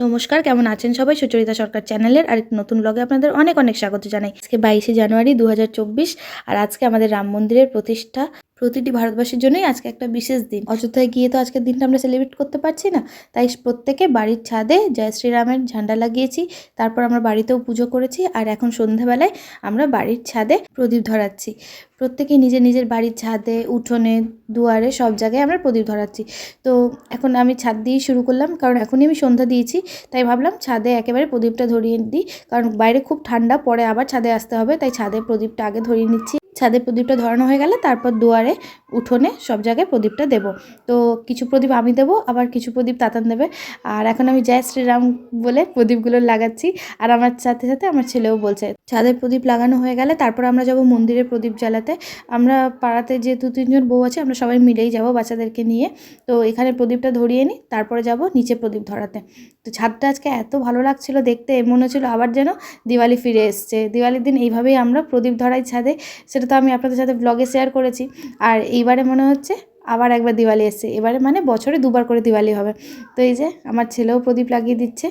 নমস্কার, কেমন আছেন সবাই? সুচরিতা সরকার চ্যানেলের আরেকটি নতুন ব্লগে আপনাদের অনেক অনেক স্বাগত জানাই। আজকে বাইশে জানুয়ারি দু হাজার চব্বিশ, আর আজকে আমাদের রাম মন্দিরের প্রতিষ্ঠা। প্রতিটি ভারতবাসীর জন্যই আজকে একটা বিশেষ দিন। অযোধ্যায় গিয়ে তো আজকের দিনটা আমরা সেলিব্রেট করতে পারছি না। তাই প্রত্যেকে বাড়ির ছাদে জয় শ্রীরামের ঝান্ডা লাগিয়েছি, তারপর আমরা বাড়িতেও পুজো করেছি, আর এখন সন্ধ্যাবেলায় আমরা বাড়ির ছাদে প্রদীপ ধরাচ্ছি। প্রত্যেকে নিজের নিজের বাড়ির ছাদে, উঠোনে, দুয়ারে সব জায়গায় আমরা প্রদীপ ধরাচ্ছি। তো এখন আমি ছাদ দিয়েই শুরু করলাম, কারণ এখনই আমি সন্ধ্যা দিয়েছি, তাই ভাবলাম ছাদে একেবারে প্রদীপটা ধরিয়ে দিই, কারণ বাইরে খুব ঠান্ডা, পরে আবার ছাদে আসতে হবে, তাই ছাদে প্রদীপটা আগে ধরিয়ে নিচ্ছি। ছাদে প্রদীপটা ধরানো হয়ে গেলে তারপর দুয়ারে, উঠোনে সব জায়গায় প্রদীপটা দেব। তো কিছু প্রদীপ আমি দেবো, আবার কিছু প্রদীপ তাতান দেবে। আর এখন আমি জয় শ্রীরাম বলে প্রদীপগুলো লাগাচ্ছি, আর আমার সাথে সাথে আমার ছেলেও বলছে ছাদের প্রদীপ লাগানো হয়ে গেলে তারপর আমরা যাব মন্দিরে প্রদীপ জ্বালাতে। আমরা পাড়াতে যে দু তিনজন বউ আছে, আমরা সবাই মিলেই যাব বাচ্চাদেরকে নিয়ে। তো এখানে প্রদীপটা ধরিয়ে নিই তারপরে যাব নিচে প্রদীপ ধরাতে। তো ছাদটা আজকে এত ভালো লাগছিল দেখতে, মনে হচ্ছিল আবার যেন দিওয়ালি ফিরে এসছে। দিওয়ালির দিন এইভাবেই আমরা প্রদীপ ধরাই ছাদে। সেটা তো আমি আপনাদের সাথে ব্লগে শেয়ার করেছি। আর এইবারে মনে হচ্ছে আবার একবার দিওয়ালি এসছে। এবারে মানে বছরে দুবার করে দিওয়ালি হবে। তো এই যে আমার ছেলেও প্রদীপ লাগিয়ে দিচ্ছে।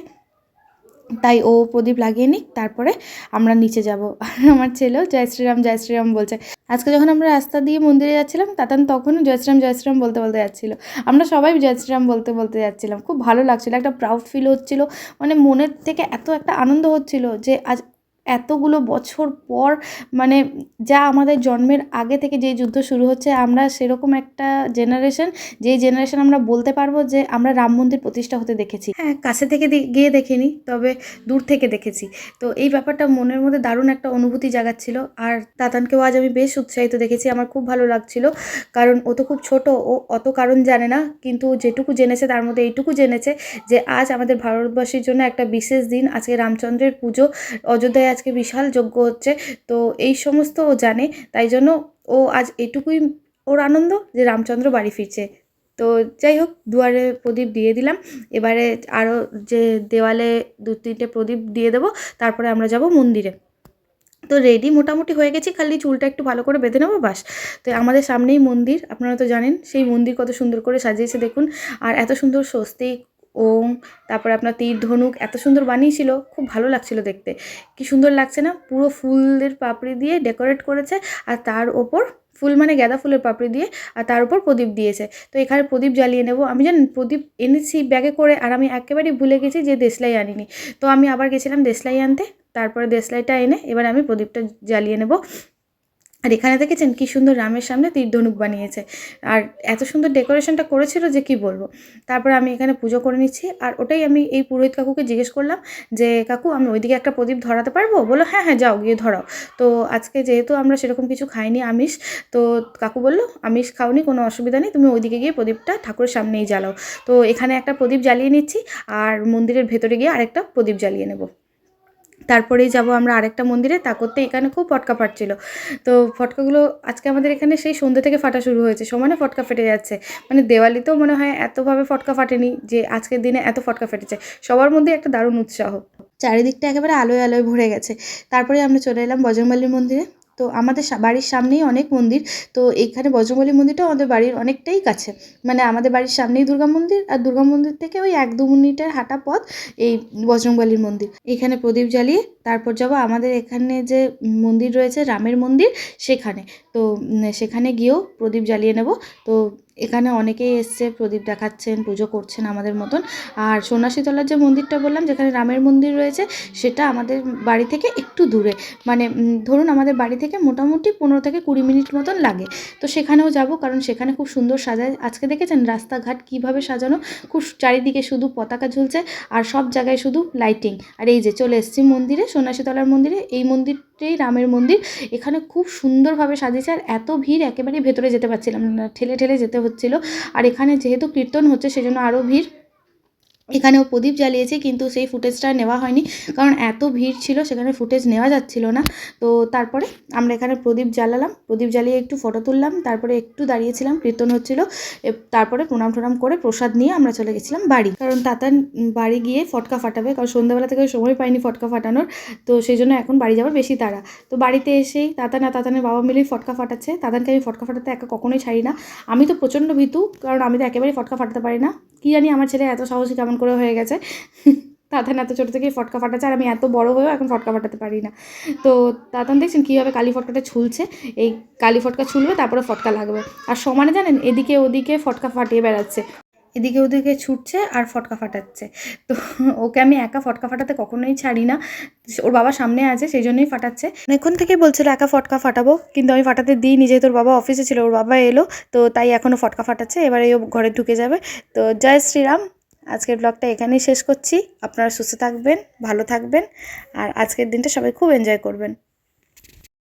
তাই ও প্রদীপ লাগিয়ে নিক, তারপরে আমরা নিচে যাব। আমার ছেলেও জয় শ্রীরাম জয় শ্রীরাম বলছে। আজকে যখন আমরা রাস্তা দিয়ে মন্দিরে যাচ্ছিলাম, তাতান তখন জয় শ্রীরাম জয় শ্রীরাম বলতে বলতে যাচ্ছিল। আমরা সবাই জয় শ্রীরাম বলতে বলতে যাচ্ছিলাম। খুব ভালো লাগছিল, একটা প্রাউড ফিল হচ্ছিল। মানে মনের থেকে এত একটা আনন্দ হচ্ছিল যে আজ এতগুলো বছর পর মানে যা আমাদের জন্মের আগে থেকে যে যুদ্ধ শুরু হচ্ছে, আমরা সেরকম একটা জেনারেশন যেই জেনারেশন আমরা বলতে পারব যে আমরা রাম মন্দির প্রতিষ্ঠা হতে দেখেছি। হ্যাঁ কাছে থেকে গিয়ে দেখিনি, তবে দূর থেকে দেখেছি। তো এই ব্যাপারটা মনের মধ্যে দারুণ একটা অনুভূতি জাগাচ্ছিল, আর তাতানকেও আজ আমি বেশ উৎসাহিত দেখেছি, আমার খুব ভালো লাগছিল। কারণ ও তো খুব ছোট, ও অত কারণ জানে না, কিন্তু যেটুকু জেনেছে তার মধ্যে এইটুকু জেনেছে যে আজ আমাদের ভারতবাসীর জন্য একটা বিশেষ দিন, আজকে রামচন্দ্রের পুজো, অযোধ্যায় আজকে বিশাল যজ্ঞ হচ্ছে। তো এই সমস্ত ও জানে, তাই জন্য ও আজ এটুকুই ওর আনন্দ যে রামচন্দ্র বাড়ি ফিরছে। তো যাই হোক, দুয়ারে প্রদীপ দিয়ে দিলাম। এবারে আরও যে দেওয়ালে দু তিনটে প্রদীপ দিয়ে দেবো, তারপরে আমরা যাব মন্দিরে। তো রেডি মোটামুটি হয়ে গেছি, খালি চুলটা একটু ভালো করে বেঁধে নেব বাস তো আমাদের সামনেই মন্দির, আপনারা তো জানেন, সেই মন্দির কত সুন্দর করে সাজিয়েছে দেখুন। আর এত সুন্দর স্বস্তিক ওম, তারপরে আপনার তীর, ধনুক এত সুন্দর বানিয়েছিল, খুব ভালো লাগছিল দেখতে। কি সুন্দর লাগছে না? পুরো ফুলের পাপড়ি দিয়ে ডেকোরেট করেছে, আর তার ওপর ফুল মানে গাঁদা ফুলের পাপড়ি দিয়ে, আর তার উপর প্রদীপ দিয়েছে। তো এখানে প্রদীপ জ্বালিয়ে নেব। আমি জানেন প্রদীপ এনেছি ব্যাগে করে, আর আমি একেবারেই ভুলে গেছি যে দেশলাই আনিনি। তো আমি আবার গেছিলাম দেশলাই আনতে, তারপরে দেশলাইটা এনে এবার আমি প্রদীপটা জ্বালিয়ে নেব। আর এখানে দেখেছেন কি সুন্দর রামের সামনে তীর ধনুক বানিয়েছে। আর এত সুন্দর ডেকোরেশনটা করেছিল যে কি বলব? তারপর আমি এখানে পুজো করে নিচ্ছি। আর ওটাই আমি এই পুরোহিত কাকুকে জিজ্ঞেস করলাম যে, কাকু আমি ওইদিকে একটা প্রদীপ ধরাতে পারব? বলল হ্যাঁ হ্যাঁ যাও, গিয়ে ধরাও। তো আজকে যেহেতু আমরা সেরকম কিছু খাইনি আমিষ, তো কাকু বলল, আমিষ খাওনি, কোনো অসুবিধা নেই, তুমি ওইদিকে গিয়ে প্রদীপটা ঠাকুরের সামনেই জ্বালাও। তো এখানে একটা প্রদীপ জ্বালিয়ে নিচ্ছি, আর মন্দিরের ভেতরে গিয়ে আরেকটা প্রদীপ জ্বালিয়ে নেব। তারপরেই যাব আমরা আরেকটা মন্দিরে, তা করতে এখানে খুব ফটকা ফাটছিল। তো ফটকাগুলো আজকে আমাদের এখানে সেই সন্ধ্যে থেকে ফাটা শুরু হয়েছে, সমানে ফটকা ফেটে যাচ্ছে। মানে দেওয়ালিতেও মনে হয় এতভাবে ফটকা ফাটেনি যে আজকের দিনে এত ফটকা ফেটেছে। সবার মধ্যে একটা দারুণ উৎসাহ। চারিদিকটা একেবারে আলোয় আলোয় ভরে গেছে। তারপরে আমরা চলে এলাম বজরংবলীর মন্দিরে। তো আমাদের বাড়ির সামনেই অনেক মন্দির। তো এইখানে বজরঙ্গলী মন্দিরটাও আমাদের বাড়ির অনেকটাই কাছে। মানে আমাদের বাড়ির সামনেই দুর্গা মন্দির আর দুর্গা মন্দির থেকে ওই এক দু মিনিটের হাঁটা পথ এই বজরংবলীর মন্দির। এখানে প্রদীপ জ্বালিয়ে তারপর যাব আমাদের এখানে যে মন্দির রয়েছে, রামের মন্দির, সেখানে। তো সেখানে গিয়েও প্রদীপ জ্বালিয়ে নেব। তো, এখানে অনেকেই এসছে, প্রদীপ দেখাচ্ছেন, পুজো করছেন আমাদের মতন। আর সন্ন্যাসীতলার যে মন্দিরটা বললাম, যেখানে রামের মন্দির রয়েছে, সেটা আমাদের বাড়ি থেকে একটু দূরে। মানে ধরুন আমাদের বাড়ি থেকে মোটামুটি পনেরো থেকে কুড়ি মিনিট মতন লাগে। তো, সেখানেও যাব, কারণ সেখানে খুব সুন্দর সাজায়। আজকে দেখেছেন রাস্তাঘাট কীভাবে সাজানো? খুব চারিদিকে শুধু পতাকা ঝুলছে, আর সব জায়গায় শুধু লাইটিং আর এই যে চলে এসেছি মন্দিরে সন্ন্যাসীতলার মন্দিরে, এই মন্দিরটাই রামের মন্দির। এখানে খুব সুন্দরভাবে সাজিয়েছে আর এত ভিড় একেবারেই ভেতরে যেতে পারছিলাম না, ঠেলে ঠেলে যেতে হচ্ছিল। আর এখানে যেহেতু কীর্তন হচ্ছে, সেজন্য আরও ভিড় এখানেও প্রদীপ জ্বালিয়েছে, কিন্তু সেই ফুটেজটা নেওয়া হয়নি, কারণ এত ভিড় ছিল, সেখানে ফুটেজ নেওয়া যাচ্ছিল না। তো তারপরে আমরা এখানে প্রদীপ জ্বালালাম, প্রদীপ জ্বালিয়ে একটু ফটো তুললাম, তারপরে একটু দাঁড়িয়েছিলাম, কীর্তন হচ্ছিল তারপরে প্রণাম টোনাম করে প্রসাদ নিয়ে আমরা চলে গেছিলাম বাড়ি। কারণ তাতান বাড়ি গিয়ে ফটকা ফাটাবে, কারণ সন্ধ্যাবেলা থেকে সময় পাইনি ফটকা ফাটানোর, তো সেই জন্য এখন বাড়ি যাওয়ার বেশি তাড়া। তো বাড়িতে এসেই তাতান আর তাতানের বাবা মিলেই ফটকা ফাটাচ্ছে, তাতানকে আমি ফটকা ফাটাতে একা কখনোই ছাড়ি না। আমি তো প্রচণ্ড ভীতু, কারণ আমি তো একেবারেই ফটকা ফাটাতে পারি না। কি জানি আমার ছেলে এত সাহসী কেমন করে হয়ে গেছে। তাতান এত ছোটো থেকেই ফটকা ফাটাচ্ছে, আর আমি এত বড় হয়েও এখন ফটকা ফাটাতে পারি না। তো তাতান দেখছেন কীভাবে কালি ফটকাটা ছুলছে? এই কালি ফটকা ছুলবে, তারপরে ফটকা লাগবে। আর সমানে জানেন, এদিকে ওদিকে ফটকা ফাটিয়ে বেড়াচ্ছে। এদিকে ওদিকে ছুটছে আর ফটকা ফাটাচ্ছে। তো ওকে আমি একা ফটকা ফাটাতে কখনোই ছাড়ি না। ওর বাবা সামনে আছে, সেই জন্যই ফাটাচ্ছে। এখন থেকে বলছিল, একা ফটকা ফাটাবো। কিন্তু আমি ফাটাতে দিই নিজে তোর বাবা অফিসে ছিল, ওর বাবা এলো, তো তাই এখনও ফটকা ফাটাচ্ছে। এবারে ও ঘরে ঢুকে যাবে। তো জয় শ্রীরাম, আজকের ব্লগটা এখানেই শেষ করছি। আপনারা সুস্থ থাকবেন, ভালো থাকবেন, আর আজকের দিনটা সবাই খুব এনজয় করবেন।